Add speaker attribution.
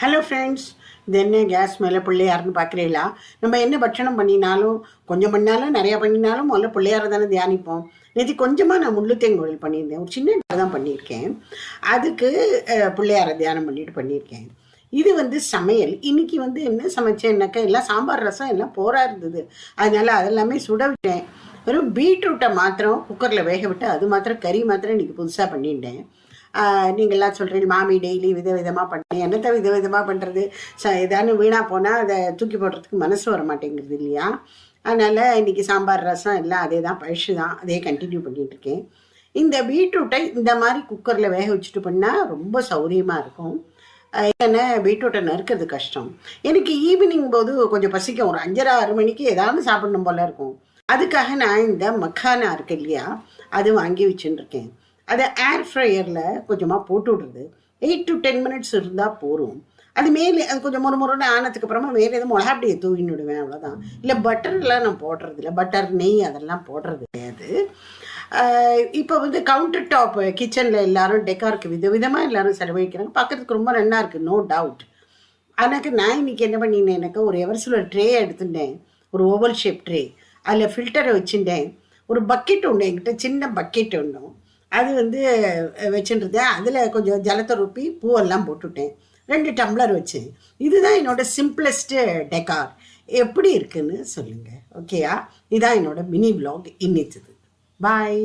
Speaker 1: Hello friends இது என்ன case மேலே பிள்ளையார்னு பார்க்குறீங்களா? நம்ம என்ன பட்சணம் பண்ணினாலும் கொஞ்சம் பண்ணாலும் நிறையா பண்ணினாலும் முதல்ல பிள்ளையாரை தானே தியானிப்போம். நேற்று கொஞ்சமாக நான் முள்ளுத்தேங்கோவில் பண்ணியிருந்தேன். ஒரு சின்ன தான் பண்ணியிருக்கேன். அதுக்கு பிள்ளையாரை தியானம் பண்ணிட்டு பண்ணியிருக்கேன். இது வந்து சமையல். இன்னைக்கு வந்து என்ன சமைச்சேன்னாக்கா எல்லாம் சாம்பார் ரசம் எல்லாம் போரா இருந்தது. அதனால அதெல்லாமே சுட விட்டேன் வெறும் பீட்ரூட்டை மாத்திரம் குக்கரில் வேக விட்டு அது மாத்திரம் கறி மாத்திரம் இன்னைக்கு புதுசாக பண்ணிட்டேன் நீங்கள்லாம் சொல்கிறீங்க மாமி டெய்லி வித விதமாக பண்ணி. என்னத்தை வித விதமாக பண்ணுறது ச ஏதானு வீணாக போனால் அதை தூக்கி போடுறதுக்கு மனசு வர மாட்டேங்கிறது இல்லையா? அதனால் இன்னைக்கு சாம்பார் ரசம் எல்லாம் அதே தான் பழசு தான். அதே கண்டினியூ பண்ணிகிட்ருக்கேன் இந்த பீட்ரூட்டை இந்த மாதிரி குக்கரில் வேக வச்சுட்டு பண்ணால் ரொம்ப சௌரியமாக இருக்கும். ஏன்னா பீட்ரூட்டை நறுக்கிறது கஷ்டம். எனக்கு ஈவினிங் போது கொஞ்சம் பசிக்கும். ஒரு அஞ்சரை ஆறு மணிக்கு ஏதாவது சாப்பிடணும் போல இருக்கும். அதுக்காக நான் இந்த மக்கானா இருக்கு இல்லையா அது வாங்கி வச்சுட்டு அதை ஏர் ஃப்ரையரில் கொஞ்சமாக போட்டு விடுறது. எயிட் டு டென் மினிட்ஸ் இருந்தால் போதும். அது மேலே அது கொஞ்சம் முறு முறுன்னு ஆனதுக்கு அப்புறமா வேறு எதுவும் மிளகா அப்படியே தூவின்னு விடுவேன் அவ்வளோதான் இல்லை பட்டர்லாம் நான் போடுறது இல்லை. பட்டர் நெய் அதெல்லாம் போடுறது கிடையாது. இப்போ வந்து கவுண்டர் டாப் கிச்சனில் எல்லாரும் டெக்காருக்கு விதவிதமாக எல்லாரும் செலவழிக்கிறாங்க. பார்க்கறதுக்கு ரொம்ப நல்லா இருக்குது நோ டவுட் ஆனால் நான் இன்னைக்கு என்ன பண்ணினேன் எனக்கு ஒரு எவர்சிலர் ட்ரே எடுத்துட்டேன். ஒரு ஓவல் ஷேப் ட்ரே அதில் ஃபில்டரை வச்சுட்டேன் ஒரு பக்கெட் ஒன்று என்கிட்ட சின்ன பக்கெட் ஒன்றும் அது வந்து வச்சுருந்தேன். அதில் கொஞ்சம் ஜலத்தை ருப்பி பூவெல்லாம் போட்டுவிட்டேன் ரெண்டு டம்ளர் வச்சு. இதுதான் என்னோட சிம்பிளஸ்ட்டு டெக்கார் எப்படி இருக்குன்னு சொல்லுங்கள் ஓகேயா? இதான் என்னோட மினி விலாக் இன்னிச்சது பாய்.